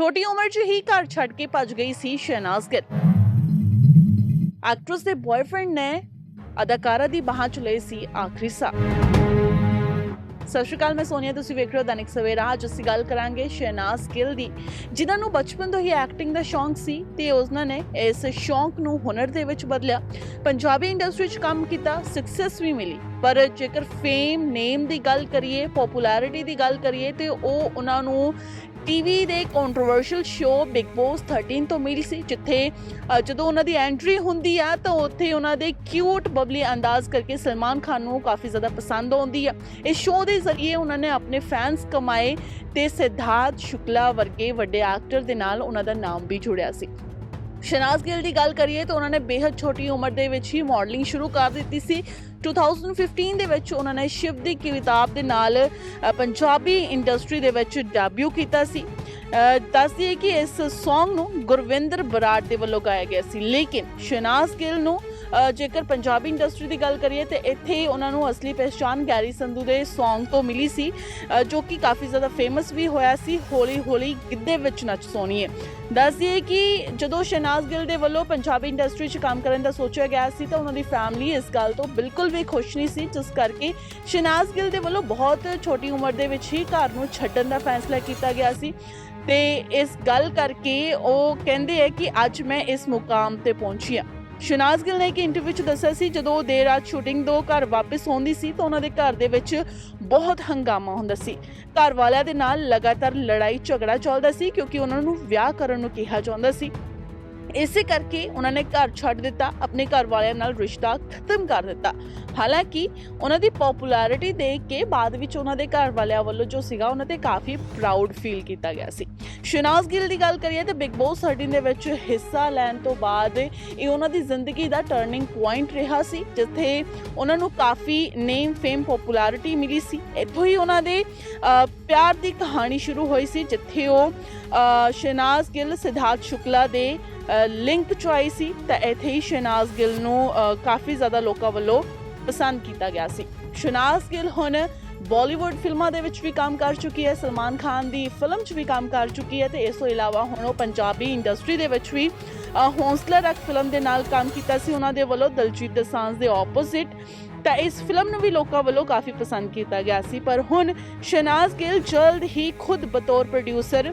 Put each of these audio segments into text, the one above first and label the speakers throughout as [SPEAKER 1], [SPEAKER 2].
[SPEAKER 1] ਛੋਟੀ ਉਮਰ 'ਚ ਹੀ ਘਰ ਛੱਡ ਕੇ ਭੱਜ ਗਈ ਸੀ ਸ਼ਹਿਨਾਜ਼ ਗਿੱਲ। ਐਕਟਰੈਸ ਦੇ ਬॉयਫ੍ਰੈਂਡ ਨੇ ਅਦਾਕਾਰਾ ਦੀ ਬਾਹਾਂ 'ਚ ਲਈ ਸੀ ਆਖਰੀ ਸਾਹ। ਸਤਿ ਸ਼੍ਰੀ ਅਕਾਲ, ਮੈਂ ਸੋਨੀਆ, ਤੁਸੀਂ ਵੇਖ ਰਹੇ ਹੋ ਦੈਨਿਕ ਸਵੇਰਾ। ਅੱਜ ਅਸੀਂ ਗੱਲ ਕਰਾਂਗੇ ਸ਼ਹਿਨਾਜ਼ ਗਿੱਲ ਦੀ। ਜਿਨ੍ਹਾਂ ਨੂੰ ਬਚਪਨ ਤੋਂ ਹੀ ਐਕਟਿੰਗ ਦਾ ਸ਼ੌਂਕ ਸੀ ਤੇ ਉਹਨਾਂ ਨੇ ਇਸ ਸ਼ੌਂਕ ਨੂੰ ਹੁਨਰ ਦੇ ਵਿੱਚ ਬਦਲਿਆ। ਪੰਜਾਬੀ ਇੰਡਸਟਰੀ 'ਚ ਕੰਮ ਕੀਤਾ ਸਕਸੈਸ ਵੀ ਮਿਲੀ। ਪਰ ਜੇਕਰ ਫੇਮ ਨੇਮ ਦੀ ਗੱਲ ਕਰੀਏ ਪਪੂਲੈਰਿਟੀ ਦੀ ਗੱਲ ਕਰੀਏ, ਤੇ ਉਹ ਉਹਨਾਂ ਨੂੰ ਟੀਵੀ ਦੇ ਕੰਟਰੋਵਰਸ਼ੀਅਲ ਸ਼ੋਅ ਬਿਗ ਬੌਸ 13 ਤੋਂ ਮਿਲੀ ਸੀ, ਜਿੱਥੇ ਜਦੋਂ ਉਹਨਾਂ ਦੀ ਐਂਟਰੀ ਹੁੰਦੀ ਆ, ਤਾਂ ਉੱਥੇ ਉਹਨਾਂ ਦੇ ਕਿਊਟ ਬਬਲੀ ਅੰਦਾਜ਼ ਕਰਕੇ ਸਲਮਾਨ ਖਾਨ ਨੂੰ ਕਾਫੀ ਜ਼ਿਆਦਾ ਪਸੰਦ ਆਉਂਦੀ ਆ। ਇਸ ਸ਼ੋਅ ਦੇ ਜ਼ਰੀਏ ਉਹਨਾਂ ਨੇ ਆਪਣੇ ਫੈਨਸ ਕਮਾਏ ਤੇ ਸਿਧਾਰਥ ਸ਼ੁਕਲਾ ਵਰਗੇ ਵੱਡੇ ਐਕਟਰ ਦੇ ਨਾਲ ਉਹਨਾਂ ਦਾ ਨਾਮ ਵੀ ਜੁੜਿਆ ਸੀ। ਸ਼ਨਾਜ਼ ਗਿੱਲ ਦੀ ਗੱਲ ਕਰੀਏ ਤਾਂ ਉਹਨਾਂ ਨੇ ਬੇहद ਛੋਟੀ ਉਮਰ ਦੇ ਵਿੱਚ ਹੀ ਮਾਡਲਿੰਗ ਸ਼ੁਰੂ ਕਰ ਦਿੱਤੀ ਸੀ। 2015 ਦੇ ਵਿੱਚ ਉਹਨਾਂ ਨੇ ਸ਼ਿਵ ਦੀ ਕਿਤਾਬ ਦੇ ਨਾਲ ਪੰਜਾਬੀ ਇੰਡਸਟਰੀ ਦੇ ਵਿੱਚ ਡੈਬਿਊ ਕੀਤਾ ਸੀ। ਅ, ਦੱਸ ਕਿ ਇਸ Song ਨੂੰ ਗੁਰਵਿੰਦਰ ਬਰਾੜ ਦੇ ਵੱਲੋਂ ਗਾਇਆ ਗਿਆ ਸੀ। ਲੇਕਿਨ ਸ਼ਨਾਜ਼ ਗਿੱਲ ਨੂੰ ਜੇਕਰ ਪੰਜਾਬੀ ਇੰਡਸਟਰੀ ਦੀ ਗੱਲ ਕਰੀਏ ਤੇ ਇੱਥੇ ਉਹਨਾਂ ਨੂੰ ਅਸਲੀ ਪਹਿਚਾਨ ਗੈਰੀ ਸੰਧੂ ਦੇ Song ਤੋਂ ਮਿਲੀ ਸੀ ਜੋ ਕਿ ਕਾਫੀ ਜ਼ਿਆਦਾ ਫੇਮਸ ਵੀ ਹੋਇਆ ਸੀ, ਹੌਲੀ ਹੌਲੀ ਗਿੱਧੇ ਵਿੱਚ ਨੱਚ ਸੋਣੀਏ ਦੱਸ ਦਈਏ ਕਿ ਜਦੋਂ ਸ਼ਹਿਨਾਜ਼ ਗਿੱਲ ਦੇ ਵੱਲੋਂ ਪੰਜਾਬੀ ਇੰਡਸਟਰੀ 'ਚ ਕੰਮ ਕਰਨ ਦਾ ਸੋਚਿਆ ਗਿਆ ਸੀ ਤਾਂ ਉਹਨਾਂ ਦੀ ਫੈਮਿਲੀ ਇਸ ਗੱਲ ਤੋਂ ਬਿਲਕੁਲ ਵੀ ਖੁਸ਼ ਨਹੀਂ ਸੀ, ਜਿਸ ਕਰਕੇ ਸ਼ਹਿਨਾਜ਼ ਗਿੱਲ ਦੇ ਵੱਲੋਂ ਬਹੁਤ ਛੋਟੀ ਉਮਰ ਦੇ ਵਿੱਚ ਹੀ ਘਰ ਨੂੰ ਛੱਡਣ ਦਾ ਫੈਸਲਾ ਕੀਤਾ ਗਿਆ ਸੀ। ਤੇ ਇਸ ਗੱਲ ਕਰਕੇ ਉਹ ਕਹਿੰਦੇ ਆ ਕਿ ਅੱਜ ਮੈਂ ਇਸ ਮੁਕਾਮ ਤੇ ਪਹੁੰਚੀ ਹਾਂ। ਸ਼ਨਾਜ਼ ਗਿੱਲ ਨੇ ਇੱਕ ਇੰਟਰਵਿਊ 'ਚ ਦੱਸਿਆ ਸੀ, ਜਦੋਂ ਉਹ ਦੇਰ ਰਾਤ ਸ਼ੂਟਿੰਗ ਤੋਂ ਘਰ ਵਾਪਸ ਆਉਂਦੀ ਸੀ ਤਾਂ ਉਹਨਾਂ ਦੇ ਘਰ ਦੇ ਵਿੱਚ ਬਹੁਤ ਹੰਗਾਮਾ ਹੁੰਦਾ ਸੀ। ਘਰ ਵਾਲਿਆਂ ਦੇ ਨਾਲ ਲਗਾਤਾਰ ਲੜਾਈ ਝਗੜਾ ਚੱਲਦਾ ਸੀ ਕਿਉਂਕਿ ਉਹਨਾਂ ਨੂੰ ਵਿਆਹ ਕਰਨ ਨੂੰ ਕਿਹਾ ਜਾਂਦਾ ਸੀ। ਇਸੇ ਕਰਕੇ ਉਹਨਾਂ ਨੇ ਘਰ ਛੱਡ ਦਿੱਤਾ ਆਪਣੇ ਘਰ ਵਾਲਿਆਂ ਨਾਲ ਰਿਸ਼ਤਾ ਖਤਮ ਕਰ ਦਿੱਤਾ। ਹਾਲਾਂਕਿ ਉਹਨਾਂ ਦੀ ਪਪੂਲੈਰਿਟੀ ਦੇਖ ਕੇ ਬਾਅਦ ਵਿੱਚ ਉਹਨਾਂ ਦੇ ਘਰ ਵਾਲਿਆਂ ਵੱਲੋਂ ਜੋ ਸੀਗਾ ਉਹਨਾਂ ਤੇ ਕਾਫੀ ਪ੍ਰਾਊਡ ਫੀਲ ਕੀਤਾ ਗਿਆ ਸੀ। ਸ਼ਨਾਜ਼ ਗਿੱਲ ਦੀ ਗੱਲ ਕਰੀਏ ਤਾਂ ਬਿਗ ਬੌਸ 13 ਦੇ ਵਿੱਚ ਹਿੱਸਾ ਲੈਣ ਤੋਂ ਬਾਅਦ ਇਹ ਉਹਨਾਂ ਦੀ ਜ਼ਿੰਦਗੀ ਦਾ ਟਰਨਿੰਗ ਪੁਆਇੰਟ ਰਿਹਾ ਸੀ ਜਿੱਥੇ ਉਹਨਾਂ ਨੂੰ ਕਾਫੀ ਨੇਮ ਫੇਮ ਪਪੂਲੈਰਿਟੀ ਮਿਲੀ ਸੀ। ਇੱਥੋਂ ਹੀ ਉਹਨਾਂ ਦੇ ਪਿਆਰ ਦੀ ਕਹਾਣੀ ਸ਼ੁਰੂ ਹੋਈ ਸੀ ਜਿੱਥੇ ਉਹ ਅ, ਗਿੱਲ ਸਿਧਾਰਥ ਸ਼ੁਕਲਾ ਦੇ ਲਿੰਕ ਚ ਆਈ ਸੀ ਤਾਂ ਇੱਥੇ ਹੀ ਸ਼ਹਿਨਾਜ਼ ਗਿੱਲ ਨੂੰ ਕਾਫੀ ਜ਼ਿਆਦਾ ਲੋਕਾਂ ਵੱਲੋਂ ਪਸੰਦ ਕੀਤਾ ਗਿਆ ਸੀ। ਸ਼ਹਿਨਾਜ਼ ਗਿੱਲ ਹੁਣ ਬਾਲੀਵੁੱਡ ਫਿਲਮਾਂ ਦੇ ਵਿੱਚ ਵੀ ਕੰਮ ਕਰ ਚੁੱਕੀ ਹੈ ਸਲਮਾਨ ਖਾਨ ਦੀ ਫਿਲਮ 'ਚ ਵੀ ਕੰਮ ਕਰ ਚੁੱਕੀ ਹੈ ਤੇ ਇਸ ਤੋਂ ਇਲਾਵਾ ਹੁਣ ਉਹ ਪੰਜਾਬੀ ਇੰਡਸਟਰੀ ਦੇ ਵਿੱਚ ਵੀ ਅ, ਹੌਸਲਾ ਰੱਖ ਫਿਲਮ ਦੇ ਨਾਲ ਕੰਮ ਕੀਤਾ ਸੀ ਉਹਨਾਂ ਦੇ ਵੱਲੋਂ ਦਲਜੀਤ ਦੋਸਾਂਝ ਦੇ ਆਪੋਜ਼ਿਟ ਤਾਂ ਇਸ ਫਿਲਮ ਨੂੰ ਵੀ ਲੋਕਾਂ ਵੱਲੋਂ ਕਾਫੀ ਪਸੰਦ ਕੀਤਾ ਗਿਆ ਸੀ ਪਰ ਹੁਣ ਸ਼ਨਾਜ਼ ਗਿੱਲ ਜਲਦ ਹੀ ਖੁਦ ਬਤੌਰ ਪ੍ਰੋਡਿਊਸਰ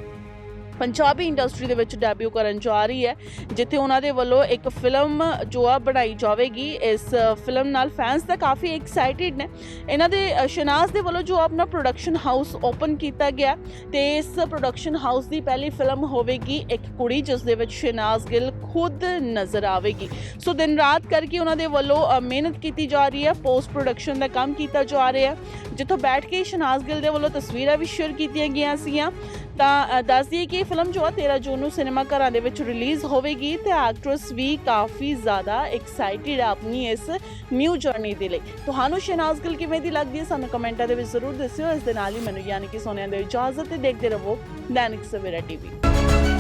[SPEAKER 1] ਪੰਜਾਬੀ ਇੰਡਸਟਰੀ ਦੇ ਵਿੱਚ ਡੈਬਿਊ ਕਰਨ ਜਾ ਰਹੀ ਹੈ ਜਿੱਥੇ ਉਹਨਾਂ ਦੇ ਵੱਲੋਂ ਇੱਕ ਫਿਲਮ ਜੋ ਆ ਬਣਾਈ ਜਾਵੇਗੀ। ਇਸ ਫਿਲਮ ਨਾਲ ਫੈਨਸ ਤਾਂ ਕਾਫੀ ਐਕਸਾਈਟਿਡ ਨੇ। ਇਹਨਾਂ ਦੇ ਅ, ਸ਼ਨਾਜ਼ ਦੇ ਵੱਲੋਂ ਜੋ ਆਪਣਾ ਪ੍ਰੋਡਕਸ਼ਨ ਹਾਊਸ ਓਪਨ ਕੀਤਾ ਗਿਆ ਤੇ ਇਸ ਪ੍ਰੋਡਕਸ਼ਨ ਹਾਊਸ ਦੀ ਪਹਿਲੀ ਫਿਲਮ ਹੋਵੇਗੀ ਇੱਕ ਕੁੜੀ ਜਿਸ ਦੇ ਵਿੱਚ ਸ਼ਨਾਜ਼ ਗਿੱਲ ਖੁਦ ਨਜ਼ਰ ਆਵੇਗੀ। ਸੋ ਦਿਨ ਰਾਤ ਕਰਕੇ ਉਹਨਾਂ ਦੇ ਵੱਲੋਂ ਮਿਹਨਤ ਕੀਤੀ ਜਾ ਰਹੀ ਹੈ ਪੋਸਟ ਪ੍ਰੋਡਕਸ਼ਨ ਦਾ ਕੰਮ ਕੀਤਾ ਜਾ ਰਿਹਾ ਹੈ। ਜਿੱਥੋਂ ਬੈਠ ਕੇ ਸ਼ਨਾਜ਼ ਗਿੱਲ ਦੇ ਵੱਲੋਂ ਤਸਵੀਰਾਂ ਵੀ ਸ਼ੇਅਰ ਕੀਤੀਆਂ ਗਈਆਂ ਸੀਗੀਆਂ ਤਾਂ ਅ, ਦੱਸ ਦਈਏ ਕਿ ਇਹ ਫਿਲਮ ਜੋ ਆ 13 ਜੂਨ ਨੂੰ ਸਿਨੇਮਾ ਘਰਾਂ ਦੇ ਵਿੱਚ ਰਿਲੀਜ਼ ਹੋਵੇਗੀ ਤੇ ਐਕਟਰਸ ਵੀ ਕਾਫੀ ਜ਼ਿਆਦਾ ਐਕਸਾਈਟਿਡ ਆ ਆਪਣੀ ਇਸ ਨਿਊ ਜਰਨੀ ਦੇ ਲਈ। ਤੁਹਾਨੂੰ ਸ਼ਹਿਨਾਜ਼ ਗਿੱਲ ਕਿਵੇਂ ਦੀ ਲੱਗਦੀ ਹੈ ਸਾਨੂੰ ਕਮੈਂਟਾਂ ਦੇ ਵਿੱਚ ਜ਼ਰੂਰ ਦੱਸਿਓ। ਇਸ ਦੇ ਨਾਲ ਹੀ ਮੈਨੂੰ ਯਾਨੀ ਕਿ ਸੋਨੀਆ ਦੇ ਇਜਾਜ਼ਤ ਤੇ ਦੇਖਦੇ ਰਹੋ ਦੈਨਿਕ ਸਵੇਰਾ ਟੀਵੀ।